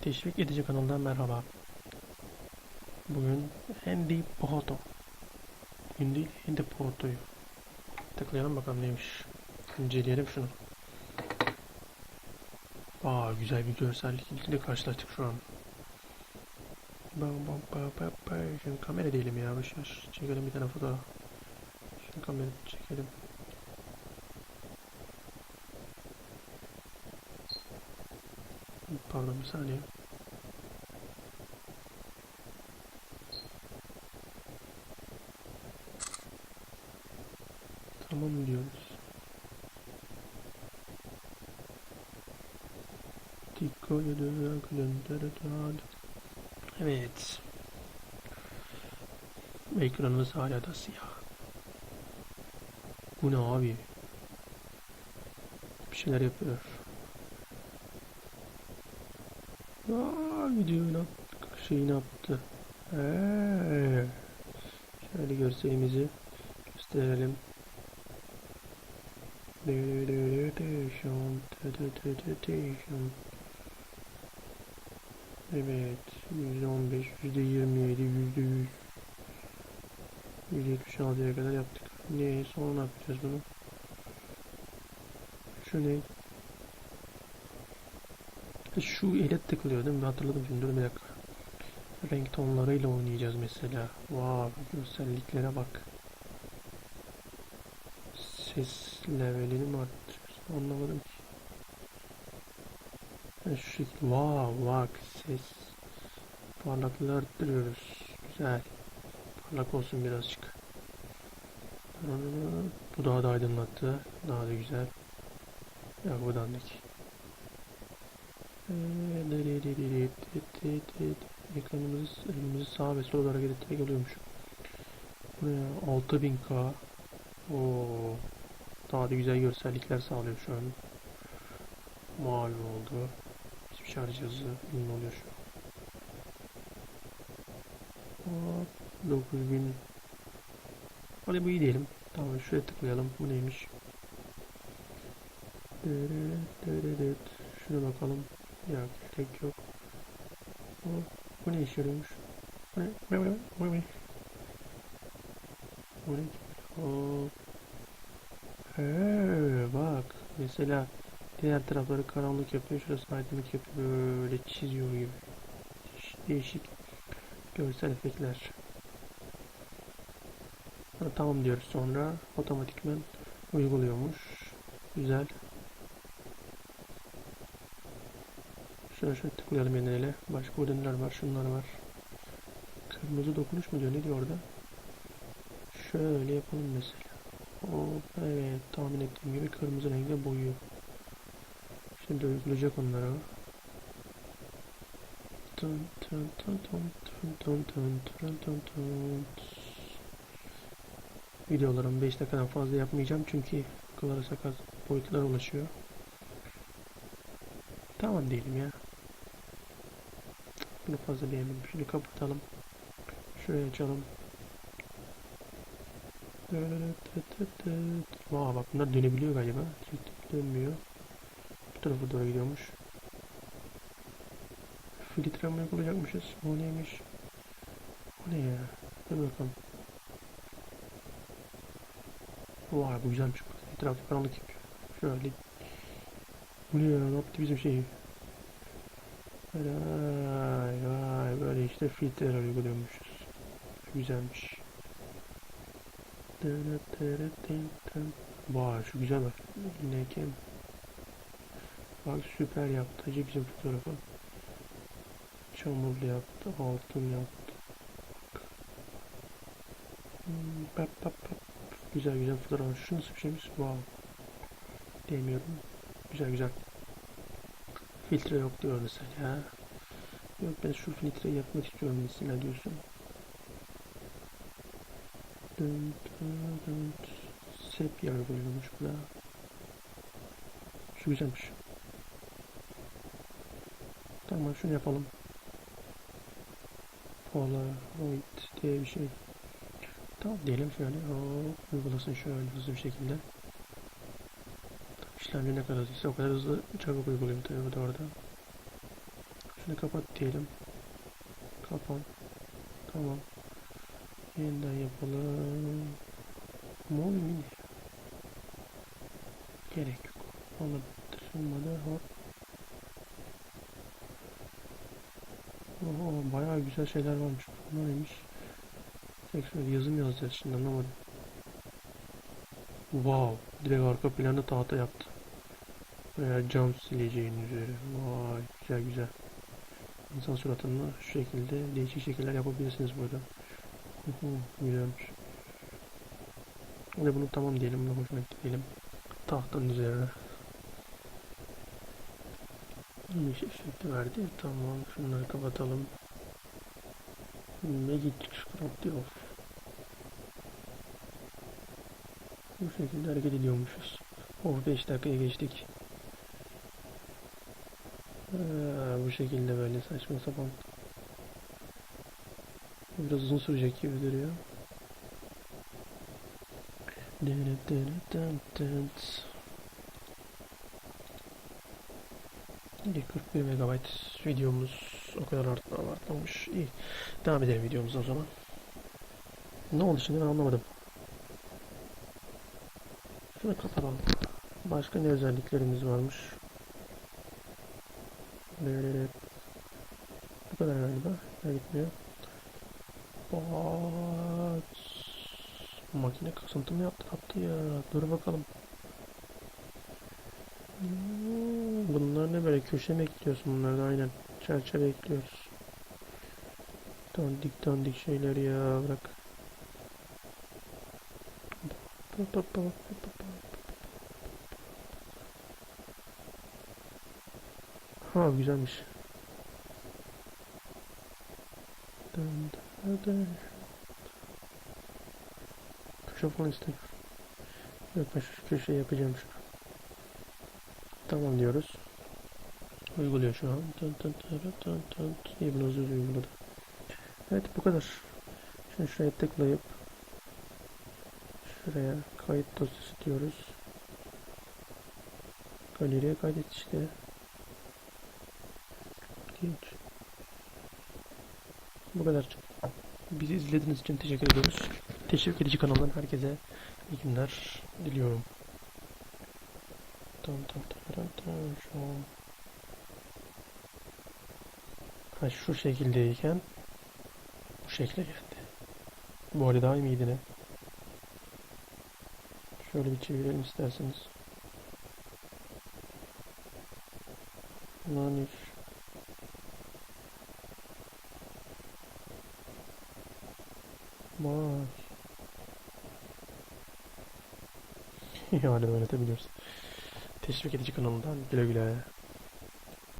Teşvik edici kanalından merhaba. Bugün Handy Photo. Hindi Handy Photo'yu. Tıklayalım bakalım neymiş. İnceleyelim şunu. Aa güzel bir görsellik ile karşılaştık şu an. Şimdi kamera değilim ya. Boş ver. Çekelim bir tane fotoğraf. Şimdi kamera çekelim. Pardon bir saniye. Tamam diyoruz. Dikkat ederek gönderin. Evet. Ekranımız hala da siyah. Bu ne abi? Bir şeyler yapıyor. Aa, videoyu şeyini yaptı. Ee, şöyle görselimizi gösterelim. Evet, yüzde on beş, yüzde yirmi yedi, yüzde yüz, yüzde yetmiş altıya kadar yaptık. Ne? Sonra ne yapacağız bunu? Şu ne? Şu ele tıklıyor değil mi? Hatırladım şimdi dur bir dakika. Renk tonlarıyla oynayacağız mesela. Wow, görselliklere bak. Ses levelini mi arttırıyoruz? Anlamadım ki. Ha, şu şekilde. Wow, bak ses. Parlaklığı arttırıyoruz. Güzel. Parlak olsun birazcık. Bu daha da aydınlattı. Daha da güzel. Ya bu dandik. Ekranımızı, elimizi sağa ve sola doğru hareket ettirerek alıyormuş. Buraya 6000K. Oo, daha da güzel görsellikler sağlıyor şu an. Mavi oldu. Hiçbir şarj hızı ünlü oluyor şu an. Hop, 9000. Hadi bu iyi diyelim. Tamam şuraya tıklayalım. Bu neymiş? Şuna bakalım. Ya gerek yok. O, bu ne işe yarıyormuş? Bu ne? Bu ne? Bu ne? Bu ne? Hop. He, bak. Mesela diğer tarafları karanlık yapıyor. Şurası aydınlık yapıyor. Böyle çiziyor gibi. Değişik, görsel efektler. Ha, tamam diyoruz sonra otomatikmen uyguluyormuş. Güzel. Şöyle şöyle tıklayalım yenile. Başka ürünler var, şunlar var. Kırmızı dokunuş mu diyor, ne diyor orada? Şöyle yapalım mesela. Hop, evet, tahmin ettiğim gibi kırmızı renkte boyuyor. Şimdi uygulayacak onlara. Tın tın tın tın tın tın tın tın tın tın. Videolarımı 5 dakikadan fazla yapmayacağım çünkü akıllara sakat boyutlara ulaşıyor. Tamam diyelim ya. Fazla beğenmedim. Şunu kapatalım. Şuraya açalım. Vaa bak bunlar dönebiliyor galiba. Dönmüyor. Bu tarafa doğru gidiyormuş. Filtre mi yapacakmışız? O neymiş? O ne ya? Dur bakalım. Vay bu güzelmiş. Etrafı karanlık yapıyor. Şöyle. Bu ne ya? Ne yaptı bizim şeyi? Vay vay böyle işte filtreler uyguluyormuşuz. Güzelmiş. Vay şu güzel bak. Yine? Bak süper yaptı. Acı bizim fotoğrafı. Çamurlu yaptı. Altın yaptı. Hmm, pap pap pap. Güzel güzel fotoğraf. Şu nasıl bir şeymiş? Wow. Demiyorum. Güzel güzel. Filtre yok diyor mesela. Yok ben şu filtreyi yapmak istiyorum mesela diyorsun. Dön dön dön. Sepya uyguluyormuş bu da. Şu güzelmiş. Tamam şunu yapalım. Polaroid diye bir şey. Tamam diyelim şöyle. Oo, uygulasın şöyle hızlı bir şekilde. İşlemci ne kadar hızlıysa o kadar hızlı çabuk uyguluyor tabii bu da orada. Şunu kapat diyelim. Kapan. Tamam. Yeniden yapalım. Mol mini. Gerek yok. Onu dışılmadı. Hop. Oo, bayağı güzel şeyler varmış. Bunlar neymiş? Tek şöyle yazım yazacağız şimdi anlamadım. Wow. Direkt arka planda tahta yaptı. Veya cam sileceğin üzeri. Vay güzel güzel. İnsan suratını şu şekilde değişik şekiller yapabilirsiniz burada. Güzelmiş. Ve bunu tamam diyelim. Bunu hoşuma gitti diyelim. Tahtanın üzerine. İyi şey şekli verdi. Tamam. Şunları kapatalım. Magic Scrap diyor. Bu şekilde hareket ediyormuşuz. Oh 5 dakikaya geçtik. Ee, bu şekilde böyle saçma sapan. Biraz uzun sürecek gibi duruyor. İyi 41 MB videomuz o kadar art artmamış. İyi. Devam edelim videomuza o zaman. Ne oldu şimdi ben anlamadım. Şunu kapatalım. Başka ne özelliklerimiz varmış? Bu kadar galiba. Ne gitmiyor. Bas. Makine kasıntı mı yaptı? Yaptı ya. Dur bakalım. Bunlar ne böyle köşe mi ekliyorsun bunları da aynen. Çerçeve ekliyoruz. Dandik dandik şeyler ya bırak. Bak, bak, bak, bak, Ha güzelmiş. Köşe falan istemiyorum. Yok ben şu köşeyi yapacağım şunu. Tamam diyoruz. Uyguluyor şu an. Tın tın tın tın tın. Hipnozu uyguladı. Evet bu kadar. Şimdi şuraya tıklayıp şuraya kayıt dosyası diyoruz. Galeriye kaydet işte. Geç. Bu kadar. Bizi izlediğiniz için teşekkür ediyoruz. Teşvik edici kanalından herkese iyi günler diliyorum. Tam tam tam tam şu. Ha şu şekildeyken bu şekle geldi. Bu hali daha iyi miydi ne? Şöyle bir çevirelim isterseniz. Naniş. Vay. yani öğretebiliyoruz. Teşvik edici kanalından güle güle.